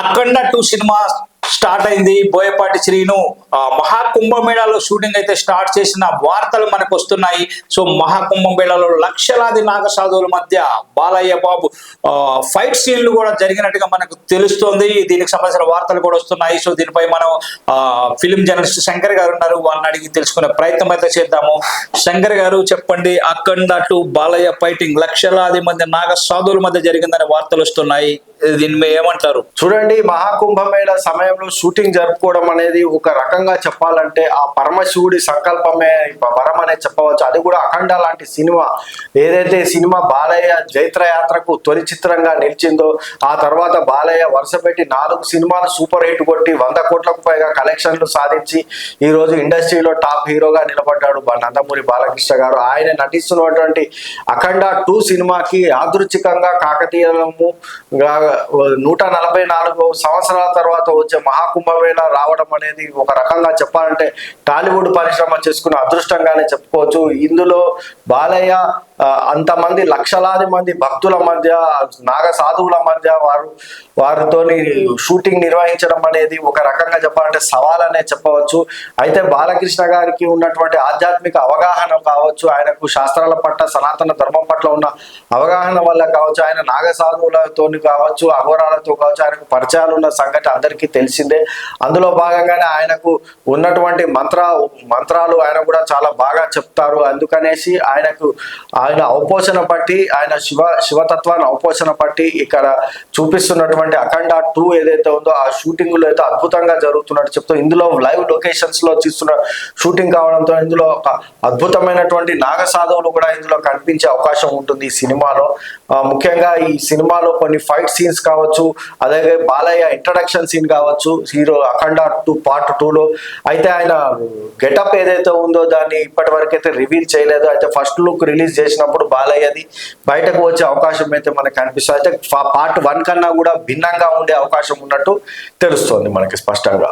అఖండ two cinema start అయింది. బోయపాటి శ్రీను మహాకుంభమేళాలో shooting అయితే స్టార్ట్ చేసిన వార్తలు మనకు వస్తున్నాయి. సో మహాకుంభమేళాలో లక్షలాది నాగ సాధువుల మధ్య బాలయ్య బాబు ఫైట్ సీన్లు కూడా జరిగినట్టుగా మనకు తెలుస్తోంది. దీనికి సంబంధించిన వార్తలు కూడా వస్తున్నాయి. సో దీనిపై మనం ఫిలిం జర్నలిస్ట్ శంకర్ గారు ఉన్నారు. వాళ్ళని అడిగి తెలుసుకునే ప్రయత్నం అయితే చేద్దాము. శంకర్ గారు చెప్పండి అఖండ టు బాలయ్య ఫైటింగ్ లక్షలాది మంది నాగ సాధువుల మధ్య జరిగిందనే వార్తలు వస్తున్నాయి. దీని మీద ఏమంటారు? చూడండి మహాకుంభమేళ సమయంలో షూటింగ్ జరుపుకోవడం అనేది ఒక రకంగా చెప్పాలంటే ఆ పరమశివుడి సంకల్పమే వరం అనే చెప్పవచ్చు. అది కూడా అఖండ లాంటి సినిమా. ఏదైతే సినిమా బాలయ్య జైత్ర యాత్రకు తొలి చిత్రంగా నిలిచిందో ఆ తర్వాత బాలయ్య వరుస పెట్టి నాలుగు సినిమాలు సూపర్ హిట్ కొట్టి వంద కోట్లకు పైగా కలెక్షన్లు సాధించి ఈరోజు ఇండస్ట్రీలో టాప్ హీరోగా నిలబడ్డాడు నందమూరి బాలకృష్ణ గారు. ఆయన నటిస్తున్నటువంటి అఖండ టూ సినిమాకి యాదృచ్ఛికంగా కాకతీయము నూట నలభై నాలుగు సంవత్సరాల తర్వాత వచ్చే మహాకుంభమేళ రావడం అనేది ఒక రకంగా చెప్పాలంటే టాలీవుడ్ పరిశ్రమ చేసుకున్న అదృష్టంగానే చెప్పుకోవచ్చు. ఇందులో బాలయ్య అంతమంది లక్షలాది మంది భక్తుల మధ్య నాగ సాధువుల మధ్య వారు వారితోని షూటింగ్ నిర్వహించడం అనేది ఒక రకంగా చెప్పాలంటే సవాల్ అనే చెప్పవచ్చు. అయితే బాలకృష్ణ గారికి ఉన్నటువంటి ఆధ్యాత్మిక అవగాహన కావచ్చు ఆయనకు శాస్త్రాల పట్ల సనాతన ధర్మం పట్ల ఉన్న అవగాహన వల్ల కావచ్చు ఆయన నాగ సాధువులతో కావచ్చు అఘోరాలతో కావచ్చు ఆయనకు పరిచయాలు ఉన్న సంగతి అందరికీ తెలిసిందే. అందులో భాగంగానే ఆయనకు ఉన్నటువంటి మంత్ర మంత్రాలు ఆయన కూడా చాలా బాగా చెప్తారు. అందుకనేసి ఆయనకు ఆయన అవపోషణ పట్టి ఆయన శివ శివతత్వాన్ని అవపోషణ పట్టి ఇక్కడ చూపిస్తున్నటువంటి అఖండ టూ ఏదైతే ఉందో ఆ షూటింగ్లో అయితే అద్భుతంగా జరుగుతున్నట్టు చెప్తూ ఇందులో లైవ్ లొకేషన్స్లో తీస్తున్న షూటింగ్ కావడంతో ఇందులో ఒక అద్భుతమైనటువంటి నాగసాధవులు కూడా ఇందులో కనిపించే అవకాశం ఉంటుంది ఈ సినిమాలో. ముఖ్యంగా ఈ సినిమాలో కొన్ని ఫైట్ సీన్స్ కావచ్చు అలాగే బాలయ్య ఇంట్రడక్షన్ సీన్ కావచ్చు హీరో అఖండ టూ పార్ట్ టూలో. అయితే ఆయన గెటప్ ఏదైతే ఉందో దాన్ని ఇప్పటి వరకు అయితే రివీల్ చేయలేదు. అయితే ఫస్ట్ లుక్ రిలీజ్ చేసినప్పుడు బాలయ్యది. బయటకు వచ్చే అవకాశం అయితే మనకు కనిపిస్తుంది అయితే పార్ట్ వన్ కన్నా కూడా భిన్నంగా ఉండే అవకాశం ఉన్నట్టు తెలుస్తోంది మనకి స్పష్టంగా.